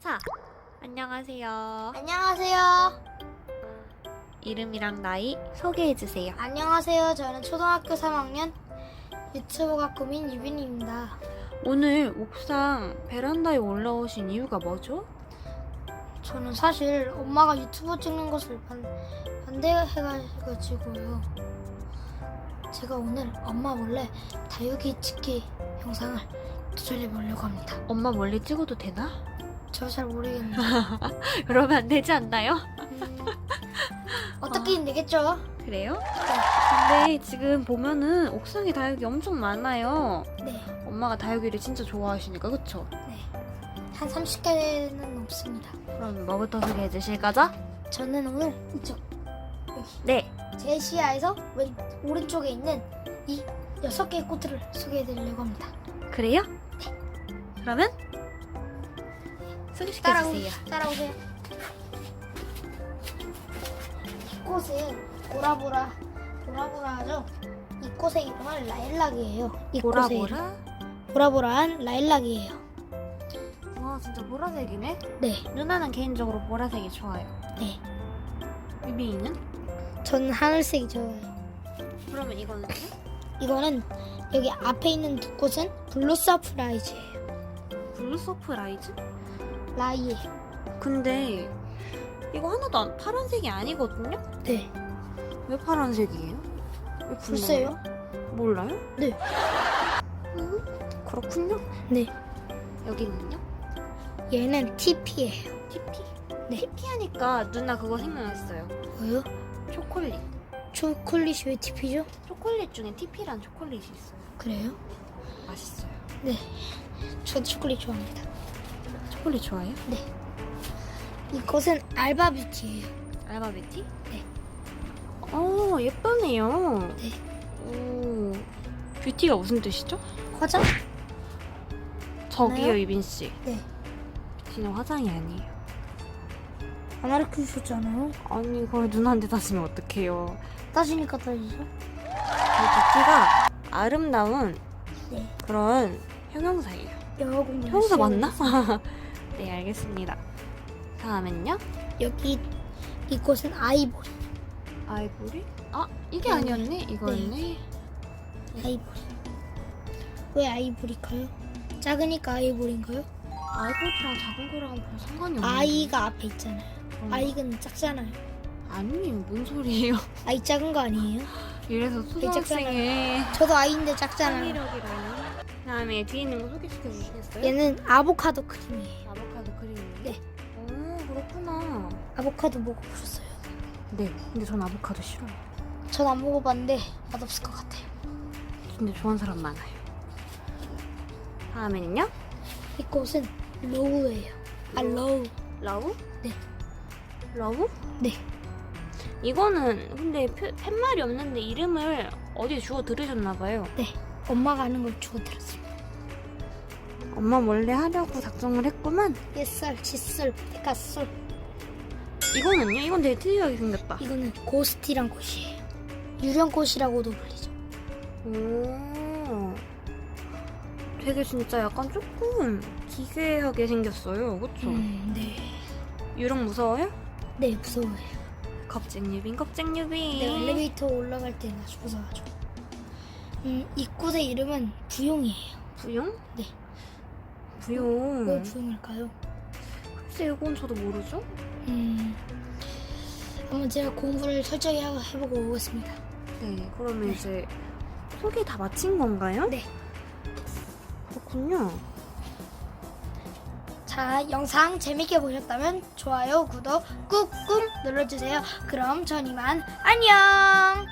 자, 안녕하세요. 안녕하세요. 이름이랑 나이 소개해주세요. 안녕하세요. 저는 초등학교 3학년 유튜브가 꿈인 유빈입니다. 오늘 옥상 베란다에 올라오신 이유가 뭐죠? 저는 사실 엄마가 유튜브 찍는 것을 반, 반대해가지고요. 제가 오늘 엄마 몰래 다육이 찍기 영상을 도전해보려고 합니다. 엄마 몰래 찍어도 되나? 저 잘 모르겠는데. 그러면 안 되지 않나요? 음, 어떻게든 되겠죠? 그래요? 근데 지금 보면은 옥상에 다육이 엄청 많아요. 네. 엄마가 다육이를 진짜 좋아하시니까 그쵸? 네. 한 30개는 없습니다. 그럼 뭐부터 소개해 주실 거죠? 저는 오늘 이쪽 네. 제 시야에서 왼 오른쪽에 있는 이 여섯 개의 꽃들을 소개해드리려고 합니다. 그래요? 네. 그러면 소개시켜 따라오, 주세요. 따라오세요. 이 꽃은 보라보라 보라보라하죠. 이 꽃의 이름은 라일락이에요. 이 꽃의 이름. 보라보라. 보라보라한 라일락이에요. 와 진짜 보라색이네. 네, 누나는 개인적으로 보라색이 좋아요. 네. 유빈이는? 저는 하늘색이 좋아요. 그러면 이거는? 이거는 여기 앞에 있는 두 꽃은 블루 서프라이즈예요. 블루 서프라이즈? 라이예요. 근데 이거 하나도 안, 파란색이 아니거든요? 네. 왜 파란색이에요? 왜 글쎄요. 몰라요? 네. 음, 그렇군요. 네. 여기는요? 얘는 TP예요. TP? 네. TP 하니까 누나 그거 생각났어요. 뭐요? 초콜릿. 초콜릿이 왜 TP죠? 초콜릿 중에 TP란 초콜릿이 있어요. 그래요? 맛있어요. 네. 저도 초콜릿 좋아합니다. 초콜릿 좋아해요? 이것은 알바 뷰티예요. 알바베티? 네. 어, 예쁘네요. 네. 오, 뷰티가 무슨 뜻이죠? 화장? 저기요, 네. 이빈 씨. 네. 뷰티는 화장이 아니에요. 안 가르쳐 주셨잖아요. 아니, 그걸 누나한테 따지면 어떡해요. 따지니까 따지죠. 이 뷰티가 아름다운 네. 그런 형용사예요. 영어 공부. 형용사 열심히 맞나? 하겠습니다. 네, 알겠습니다. 다음엔요? 여기 이곳은 아이보리. 아이보리? 아, 이게 네. 아니었네? 이거였네. 아이보리. 왜 아이보리일까요? 작으니까 아이보리인가요? 아이보리랑 작은 거랑 별 상관이 없는데. 아이가 앞에 있잖아요. 음. 아이는 작잖아요. 아니, 뭔 소리예요? 아이 작은 거 아니에요? 이래서 초등학생의 저도 아이인데 작잖아요. 창의력이라니. 그다음에 뒤에 있는 거 소개시켜 주시겠어요? 얘는 아보카도 크림이에요. 아보카도 크림이요? 네. 오, 그렇구나. 아보카도 먹어보셨어요? 네, 근데 전 아보카도 싫어요. 전 안 먹어봤는데 맛없을 것 같아요. 근데 좋아하는 사람 많아요. 다음에는요? 이 꽃은 로우예요. 아 로우. 러브? 네. 러브? 네. 이거는 근데 표- 팻말이 없는데 이름을 어디에 주워 들으셨나 봐요. 네. 엄마가 아는 걸 주워 들었습니다. 엄마 몰래 하려고 작정을 했구만. 옛살, 칫솔, 페카솔. 이거는요? 이건 되게 특이하게 생겼다. 이거는 고스티란 꽃이에요. 유령꽃이라고도 불리죠. 오. 되게 진짜 약간 조금 기괴하게 생겼어요. 그쵸? 음, 네. 유령 무서워요? 네, 무서워요. 겁쟁유빈, 겁쟁유빈. 네, 엘리베이터 올라갈 때는 아주 무서워하죠. 음, 이 꽃의 이름은 부용이에요. 부용? 네. 부용. 왜 부용일까요? 글쎄, 이건 저도 모르죠? 음, 한번 제가 공부를 철저히 하- 해보고 오겠습니다. 네, 그러면 이제 소개 다 마친 건가요? 네. 그렇군요. 자, 영상 재밌게 보셨다면 좋아요, 구독 꾹꾹 눌러주세요. 그럼 전 이만 안녕!